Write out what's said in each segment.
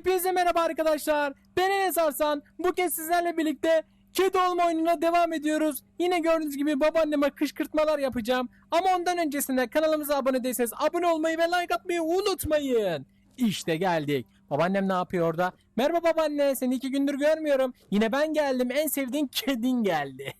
Hepinize merhaba arkadaşlar. Ben Enes Arslan. Bu kez sizlerle birlikte kedi olma oyununa devam ediyoruz. Yine gördüğünüz gibi babaanneme kışkırtmalar yapacağım. Ama ondan öncesinde kanalımıza abone değilseniz abone olmayı ve like atmayı unutmayın. İşte geldik. Babaannem ne yapıyor orada? Merhaba babaanne seni iki gündür görmüyorum. Yine ben geldim en sevdiğin kedin geldi.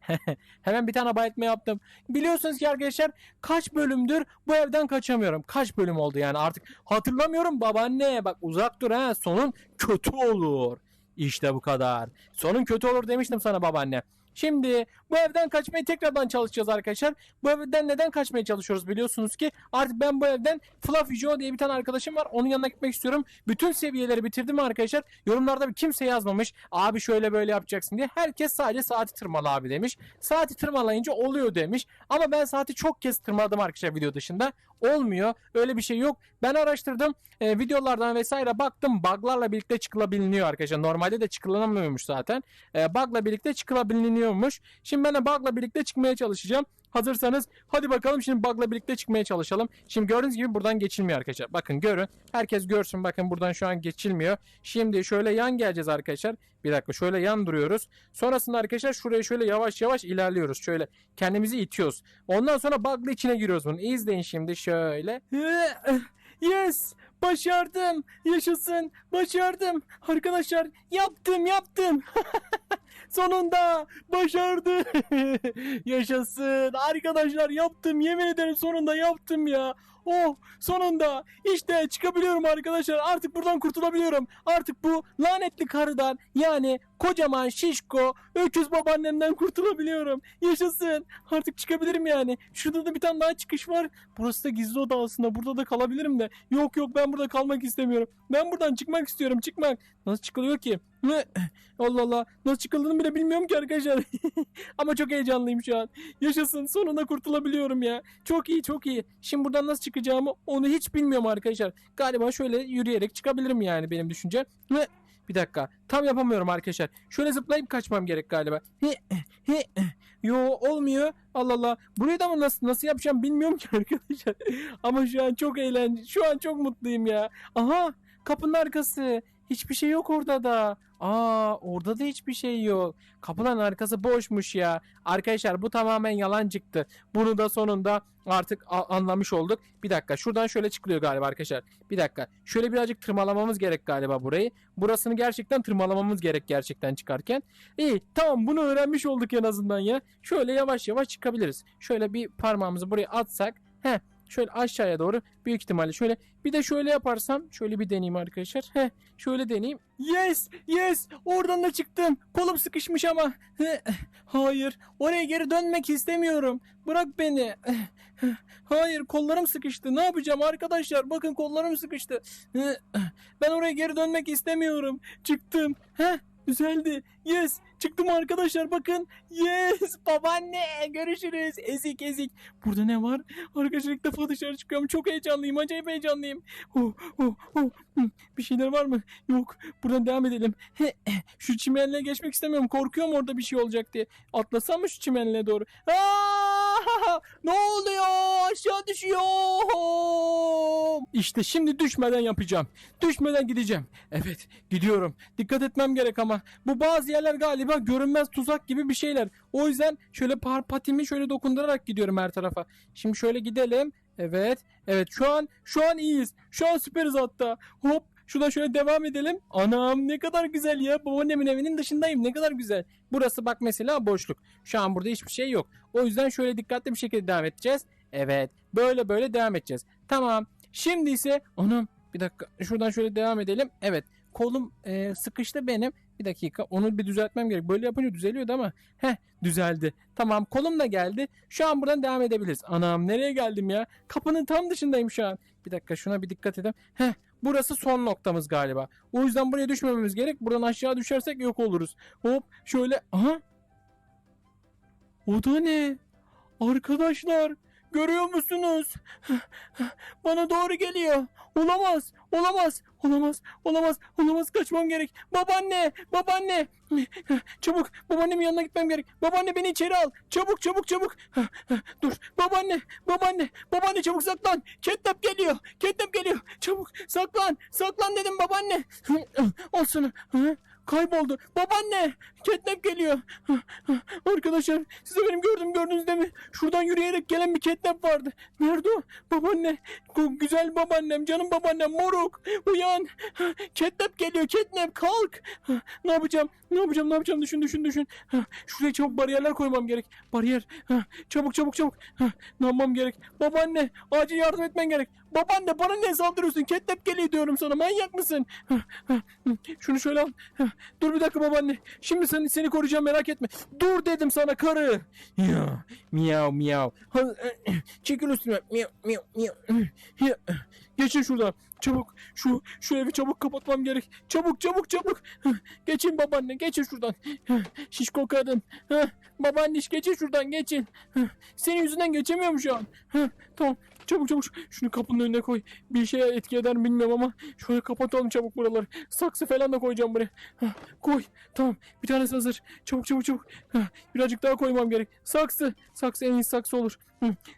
Hemen bir tane bayatma yaptım. Biliyorsunuz ki arkadaşlar kaç bölümdür bu evden kaçamıyorum. Kaç bölüm oldu yani artık hatırlamıyorum babaanne. Bak uzak dur ha sonun kötü olur. İşte bu kadar. Sonun kötü olur demiştim sana babaanne. Şimdi bu evden kaçmaya tekrardan çalışacağız arkadaşlar. Bu evden neden kaçmaya çalışıyoruz biliyorsunuz ki artık ben bu evden Fluffy Joe diye bir tane arkadaşım var. Onun yanına gitmek istiyorum. Bütün seviyeleri bitirdim arkadaşlar. Yorumlarda bir kimse yazmamış. Abi şöyle böyle yapacaksın diye. Herkes sadece saati tırmala abi demiş. Saati tırmalayınca oluyor demiş. Ama ben saati çok kez tırmaladım arkadaşlar video dışında. Olmuyor. Öyle bir şey yok. Ben araştırdım. E, videolardan vesaire baktım. Buglarla birlikte çıkılabiliyor arkadaşlar. Normalde de çıkılamıyormuş zaten. E, bugla birlikte çıkılabiliyormuş. Şimdi ben de bugla birlikte çıkmaya çalışacağım. Hazırsanız hadi bakalım şimdi bugla birlikte çıkmaya çalışalım. Şimdi gördüğünüz gibi buradan geçilmiyor arkadaşlar. Bakın görün. Herkes görsün. Bakın buradan şu an geçilmiyor. Şimdi şöyle yan geleceğiz arkadaşlar. Bir dakika şöyle yan duruyoruz. Sonrasında arkadaşlar şuraya şöyle yavaş yavaş ilerliyoruz. Şöyle kendimizi itiyoruz. Ondan sonra bug'la içine giriyoruz bunu. İzleyin şimdi şöyle. Yes! Başardım. Yaşasın. Başardım. Arkadaşlar yaptım yaptım. Sonunda başardı. Yaşasın. Arkadaşlar yaptım. Yemin ederim sonunda yaptım ya. Oh sonunda işte çıkabiliyorum arkadaşlar. Artık buradan kurtulabiliyorum. Artık bu lanetli karıdan yani kocaman şişko öküz babaannemden kurtulabiliyorum. Yaşasın. Artık çıkabilirim yani. Şurada da bir tane daha çıkış var. Burası da gizli oda aslında. Burada da kalabilirim de. Yok yok ben burada kalmak istemiyorum. Ben buradan çıkmak istiyorum. Çıkmak. Nasıl çıkılıyor ki? Ne? Allah Allah. Nasıl çıkıldığını bile bilmiyorum ki arkadaşlar. Ama çok heyecanlıyım şu an. Yaşasın. Sonunda kurtulabiliyorum ya. Çok iyi çok iyi. Şimdi buradan nasıl çıkacağımı onu hiç bilmiyorum arkadaşlar. Galiba şöyle yürüyerek çıkabilirim yani benim düşüncem. Bir dakika. Tam yapamıyorum arkadaşlar. Şöyle zıplayıp kaçmam gerek galiba. He, he. Yo olmuyor. Allah Allah. Burayı da mı nasıl nasıl yapacağım bilmiyorum ki arkadaşlar. Ama şu an çok eğlenceli. Şu an çok mutluyum ya. Aha kapının arkası. Hiçbir şey yok orada da. Aa orada da hiçbir şey yok. Kapıların arkası boşmuş ya. Arkadaşlar bu tamamen yalan çıktı. Bunu da sonunda artık anlamış olduk. Bir dakika şuradan şöyle çıkılıyor galiba arkadaşlar. Bir dakika. Şöyle birazcık tırmalamamız gerek galiba burayı. Burasını gerçekten tırmalamamız gerek gerçekten çıkarken. İyi tamam bunu öğrenmiş olduk en azından ya. Şöyle yavaş yavaş çıkabiliriz. Şöyle bir parmağımızı buraya atsak. Heh şöyle aşağıya doğru büyük ihtimalle şöyle bir de şöyle yaparsam şöyle bir deneyeyim arkadaşlar. Heh şöyle deneyeyim. Yes yes oradan da çıktım. Kolum sıkışmış ama. Hayır oraya geri dönmek istemiyorum. Bırak beni. Hayır kollarım sıkıştı. Ne yapacağım arkadaşlar? Bakın kollarım sıkıştı. Ben oraya geri dönmek istemiyorum. Çıktım. Heh Düzeldi. Yes. Çıktım arkadaşlar bakın. Yes. Babaanne. Görüşürüz. Ezik ezik. Burada ne var? Arkadaşlar ilk defa dışarı çıkıyorum. Çok heyecanlıyım. Acayip heyecanlıyım. Oh, oh, oh. Hı, Bir şeyler var mı? Yok. Buradan devam edelim. He, Şu çimenliğe geçmek istemiyorum. Korkuyorum orada bir şey olacak diye. Atlasam mı şu çimenliğe doğru? Ne oluyor? Aşağı düşüyorum. İşte şimdi düşmeden yapacağım. Düşmeden gideceğim. Evet gidiyorum. Dikkat etmem gerek ama. Bu bazı yerler galiba görünmez tuzak gibi bir şeyler. O yüzden şöyle par patimi şöyle dokundurarak gidiyorum her tarafa. Şimdi şöyle gidelim. Evet. Evet şu an şu an iyiyiz. Şu an süperiz hatta. Hop Şuradan şöyle devam edelim. Anam ne kadar güzel ya. Babaannemin evinin dışındayım. Ne kadar güzel. Burası bak mesela boşluk. Şu an burada hiçbir şey yok. O yüzden şöyle dikkatli bir şekilde devam edeceğiz. Evet. Böyle böyle devam edeceğiz. Tamam. Şimdi ise anam bir dakika. Şuradan şöyle devam edelim. Evet. Kolum e, sıkıştı benim. Bir dakika. Onu bir düzeltmem gerek. Böyle yapınca düzeliyordu ama. Heh düzeldi. Tamam kolum da geldi. Şu an buradan devam edebiliriz. Anam nereye geldim ya? Kapının tam dışındayım şu an. Bir dakika şuna bir dikkat edelim. Heh burası son noktamız galiba. O yüzden buraya düşmememiz gerek. Buradan aşağı düşersek yok oluruz. Hop şöyle. Aha. O da ne? Arkadaşlar Görüyor musunuz? Bana doğru geliyor. Olamaz. Olamaz. Olamaz. Olamaz. Olamaz. Kaçmam gerek. Babaanne. Babaanne. Çabuk. Babaannemin yanına gitmem gerek. Babaanne beni içeri al. Çabuk çabuk çabuk. Dur. Babaanne. Babaanne. Babaanne çabuk saklan. Ketnap geliyor. Ketnap geliyor. Çabuk saklan. Saklan dedim babaanne. Hı? Kayboldu. Babaanne. Ketnap geliyor. Arkadaşlar size benim gördüğüm gördünüz değil mi? Şuradan yürüyerek gelen bir ketnap vardı. Nerede o? Babaanne. Güzel babaannem. Canım babaannem. Moruk. Uyan. Ketnap geliyor. Ketnap kalk. Ne yapacağım? Ne yapacağım? Ne yapacağım? Düşün düşün düşün. Şuraya çabuk bariyerler koymam gerek. Bariyer. Çabuk çabuk çabuk. Ne yapmam gerek? Babaanne. Acil yardım etmen gerek. Babaanne bana ne saldırıyorsun? Ketnap geliyor diyorum sana. Manyak mısın? Şunu şöyle al. Dur bir dakika babaanne. Şimdi seni, seni koruyacağım merak etme. Dur dedim sana karı. Ya, miyav miyav. Ha, Çekil üstüme. Miyav miyav miyav. Geçin şuradan. Çabuk. Şu şu evi çabuk kapatmam gerek. Çabuk çabuk çabuk. Geçin babaanne. Geçin şuradan. Şişko kadın. Babaanne geçin şuradan geçin. Senin yüzünden geçemiyorum şu an. Tamam. Çabuk çabuk şunu kapının önüne koy. Bir şeye etki eder mi bilmiyorum ama şöyle kapatalım çabuk buraları. Saksı falan da koyacağım buraya. Koy. Tamam. Bir tanesi hazır. Çabuk çabuk çabuk. Birazcık daha koymam gerek. Saksı. Saksı en iyi saksı olur.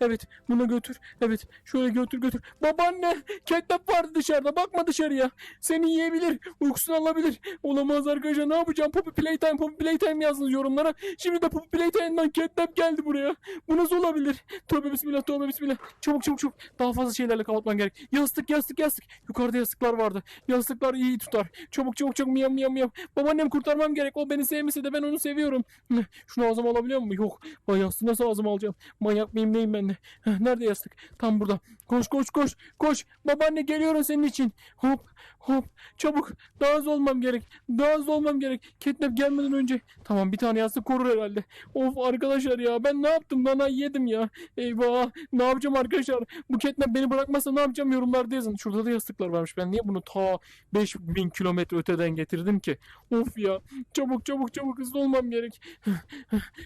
Evet. Bunu götür. Evet. Şöyle götür götür. Babaanne. Ketnap vardı dışarıda. Bakma dışarıya. Seni yiyebilir. Uykusunu alabilir. Olamaz arkadaşlar. Ne yapacağım? Poppy Playtime. Poppy Playtime yazdınız yorumlara. Şimdi de Poppy Playtime'dan Ketnap geldi buraya. Bu nasıl olabilir? Tövbe bismillah. Tövbe bismillah. Çabuk çabuk çabuk. Daha fazla şeylerle kapatman gerek. Yastık yastık yastık. Yukarıda yastıklar vardı. Yastıklar iyi tutar. Çabuk çabuk çabuk miyav miyav miyav. Babaannem kurtarmam gerek. O beni sevmese de ben onu seviyorum. Şunu ağzıma alabiliyor muyum? Yok. Vay yastığı nasıl ağzıma alacağım? Manyak mıyım neyim ben de? Nerede yastık? Tam burada. Koş koş koş. Koş. Babaanne geliyorum senin için. Hop hop. Çabuk. Daha hızlı olmam gerek. Daha hızlı olmam gerek. Ketnap gelmeden önce. Tamam bir tane yastık korur herhalde. Of arkadaşlar ya ben ne yaptım? Bana yedim ya. Eyvah. Ne yapacağım arkadaşlar? Bu Ketnap beni bırakmazsa ne yapacağım yorumlarda yazın. Şurada da yastıklar varmış. Ben niye bunu ta 5000 kilometre öteden getirdim ki? Of ya. Çabuk çabuk çabuk hızlı olmam gerek.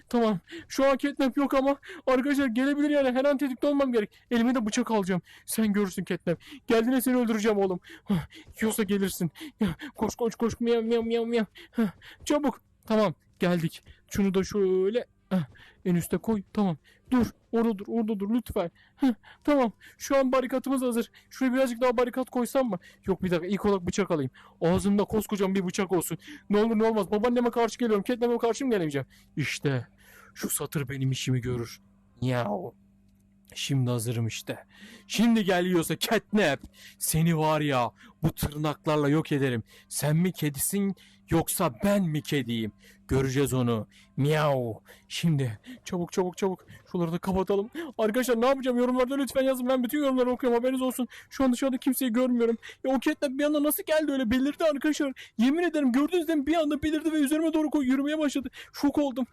tamam. Şu an Ketnap yok ama arkadaşlar gelebilir yani. Her an tetikte olmam gerek. Elime de bıçak alacağım. Sen görürsün Ketnap. Geldiğinde seni öldüreceğim oğlum. Yiyorsa gelirsin. Koş koş koş. Miyav miyav miyav miyav. Çabuk. Tamam. Geldik. Şunu da şöyle en üste koy. Tamam. Dur. Orada dur. Orada dur lütfen. Tamam. Şu an barikatımız hazır. Şuraya birazcık daha barikat koysam mı? Yok bir dakika. İlk olarak bıçak alayım. Ağzımda koskocaman bir bıçak olsun. Ne olur ne olmaz. Babaanneme karşı geliyorum. Ketnap'e karşı mı gelemeyeceğim? İşte. Şu satır benim işimi görür. Yahu. Şimdi hazırım işte. Şimdi geliyorsa Catnap. Seni var ya bu tırnaklarla yok ederim. Sen mi kedisin yoksa ben mi kediyim? Göreceğiz onu. Miau. Şimdi çabuk çabuk çabuk şuraları da kapatalım. Arkadaşlar ne yapacağım yorumlarda lütfen yazın. Ben bütün yorumları okuyorum haberiniz olsun. Şu an dışarıda kimseyi görmüyorum. Ya o Catnap bir anda nasıl geldi öyle belirdi arkadaşlar. Yemin ederim gördüğünüz gibi bir anda belirdi ve üzerime doğru yürümeye başladı. Şok oldum.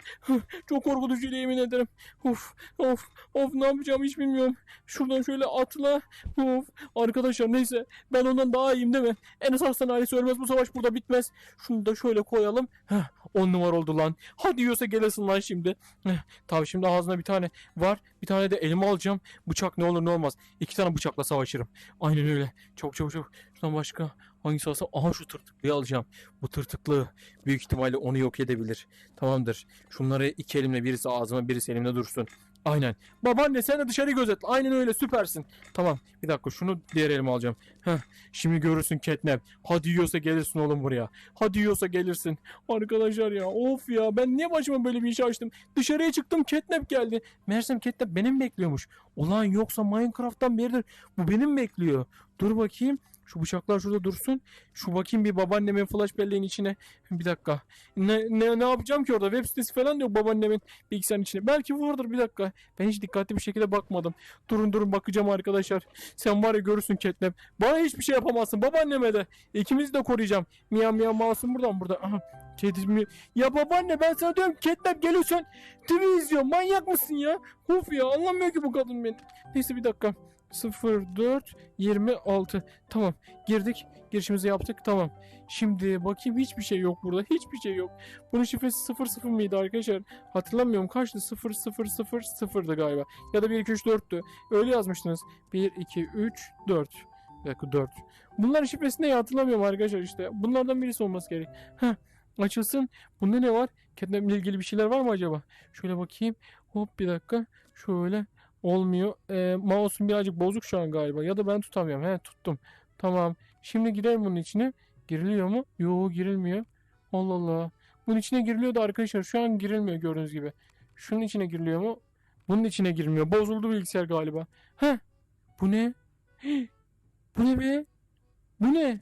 Çok korkutucuydu yemin ederim. Of of of ne yapacağım hiç bilmiyorum. Şuradan şöyle atla. Of arkadaşlar neyse ben ondan daha iyiyim değil mi? En asarsan ailesi ölmez bu savaş burada bitmez. Şunu da şöyle koyalım. Heh, on numara oldu lan. Hadi yiyorsa gelesin lan şimdi. Heh, Tabii şimdi ağzına bir tane var. Bir tane de elime alacağım. Bıçak ne olur ne olmaz. İki tane bıçakla savaşırım. Aynen öyle. Çok çok çok. Şuradan başka hangisi alsam? Aha şu tırtıklıyı alacağım. Bu tırtıklı büyük ihtimalle onu yok edebilir. Tamamdır. Şunları iki elimle birisi ağzıma birisi elimde dursun. Aynen. Babaanne sen de dışarıyı gözetle. Aynen öyle süpersin. Tamam. Bir dakika şunu diğer elime alacağım. Heh. Şimdi görürsün Catnap. Hadi yiyorsa gelirsin oğlum buraya. Hadi yiyorsa gelirsin. Arkadaşlar ya of ya ben niye başıma böyle bir iş açtım. Dışarıya çıktım Catnap geldi. Meğersem Catnap benim bekliyormuş. Ulan yoksa Minecraft'tan beridir bu benim bekliyor. Dur bakayım. Şu bıçaklar şurada dursun. Şu bakayım bir babaannemin flash belleğin içine. Bir dakika. Ne, ne, ne yapacağım ki orada? Web sitesi falan yok babaannemin bilgisayarın içine. Belki vardır bir dakika. Ben hiç dikkatli bir şekilde bakmadım. Durun durun bakacağım arkadaşlar. Sen var ya görürsün Catnap. Bana hiçbir şey yapamazsın. Babaanneme de. İkimizi de koruyacağım. Miyav miyav mouse'um buradan burada. Aha. Kedi mi? Ya babaanne ben sana diyorum Catnap geliyorsun. TV izliyor. Manyak mısın ya? Of ya anlamıyor ki bu kadın beni. Neyse bir dakika. 04 26. Tamam girdik. Girişimizi yaptık. Tamam. Şimdi bakayım hiçbir şey yok burada. Hiçbir şey yok. Bunun şifresi 00 mıydı arkadaşlar? Hatırlamıyorum kaçtı? 0000'dı galiba. Ya da 1 2 3 4'tü. Öyle yazmıştınız. 1 2 3 4. Bir dakika 4. Bunların şifresini de hatırlamıyorum arkadaşlar işte. Bunlardan birisi olması gerek. Heh. Açılsın. Bunda ne var? Kendimle ilgili bir şeyler var mı acaba? Şöyle bakayım. Hop bir dakika. Şöyle. Olmuyor. Ee, mouse'um birazcık bozuk şu an galiba. Ya da ben tutamıyorum. He tuttum. Tamam. Şimdi girelim bunun içine. Giriliyor mu? Yo girilmiyor. Allah Allah. Bunun içine giriliyordu arkadaşlar. Şu an girilmiyor gördüğünüz gibi. Şunun içine giriliyor mu? Bunun içine girilmiyor. Bozuldu bilgisayar galiba. Heh. Bu ne? Bu ne be? Bu ne?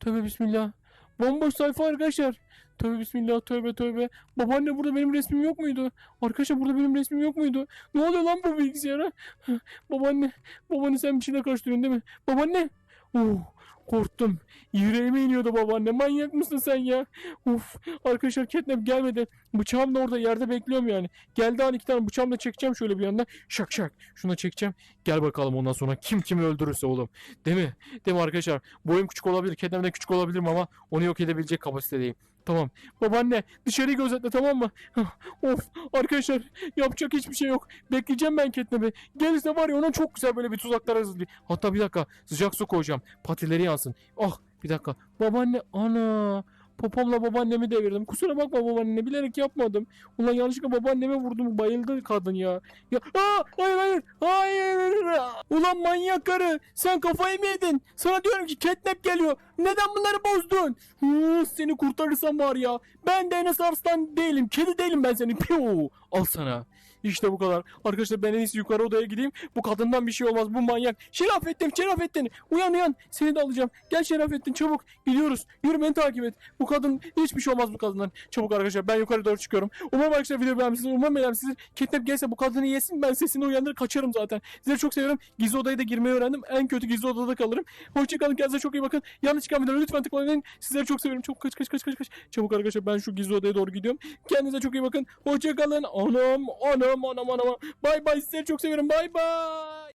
Tövbe bismillah. Bomboş sayfa arkadaşlar. Tövbe bismillah tövbe tövbe. Babaanne burada benim resmim yok muydu? Arkadaşlar burada benim resmim yok muydu? Ne oluyor lan bu bilgisayara? babaanne. Babaanne sen bir şeyler karıştırıyorsun değil mi? Babaanne. Oh, korktum. Yüreğime iniyordu babaanne. Manyak mısın sen ya? Uf. Arkadaşlar Catnap gelmedi. Bıçağım da orada yerde bekliyorum yani. Geldi an iki tane bıçağımla çekeceğim şöyle bir yandan. Şak şak. Şuna çekeceğim. Gel bakalım ondan sonra kim kimi öldürürse oğlum. Değil mi? Değil mi arkadaşlar? Boyum küçük olabilir. Catnap'den de küçük olabilirim ama onu yok edebilecek kapasitedeyim. Tamam. Babaanne dışarıyı gözetle tamam mı? of arkadaşlar yapacak hiçbir şey yok. Bekleyeceğim ben Catnap'i. Gelirse var ya ona çok güzel böyle bir tuzaklar hazırlayayım. Hatta bir dakika sıcak su koyacağım. Patileri yansın. Ah bir dakika. Babaanne ana. Popomla babaannemi devirdim. Kusura bakma babaanne bilerek yapmadım. Ulan yanlışlıkla babaanneme vurdum. Bayıldı kadın ya. Ya aa, hayır hayır. Hayır. Ulan manyak karı. Sen kafayı mı yedin? Sana diyorum ki catnap geliyor. Neden bunları bozdun? Hı, seni kurtarırsam var ya. Ben de Arslan değilim. Kedi değilim ben senin. Piu. Al sana. İşte bu kadar. Arkadaşlar ben en iyisi yukarı odaya gideyim. Bu kadından bir şey olmaz. Bu manyak. Şerafettin, Şerafettin. Uyan uyan. Seni de alacağım. Gel Şerafettin çabuk. Gidiyoruz. Yürü beni takip et. Bu kadın hiçbir şey olmaz bu kadından. Çabuk arkadaşlar ben yukarı doğru çıkıyorum. Umarım arkadaşlar video beğenmişsiniz. Umarım beğenmişsiniz. Catnap gelse bu kadını yesin. Ben sesini uyandırır kaçarım zaten. Sizleri çok seviyorum. Gizli odaya da girmeyi öğrendim. En kötü gizli odada kalırım. Hoşçakalın. Kendinize çok iyi bakın. Yanlış çıkan videoları lütfen tıklamayın. Sizleri çok seviyorum. Çok kaç kaç kaç kaç kaç. Çabuk arkadaşlar ben şu gizli odaya doğru gidiyorum. Kendinize çok iyi bakın. Hoşçakalın. Anam anam anam anam. Bay bay. Sizleri çok seviyorum. Bay bay.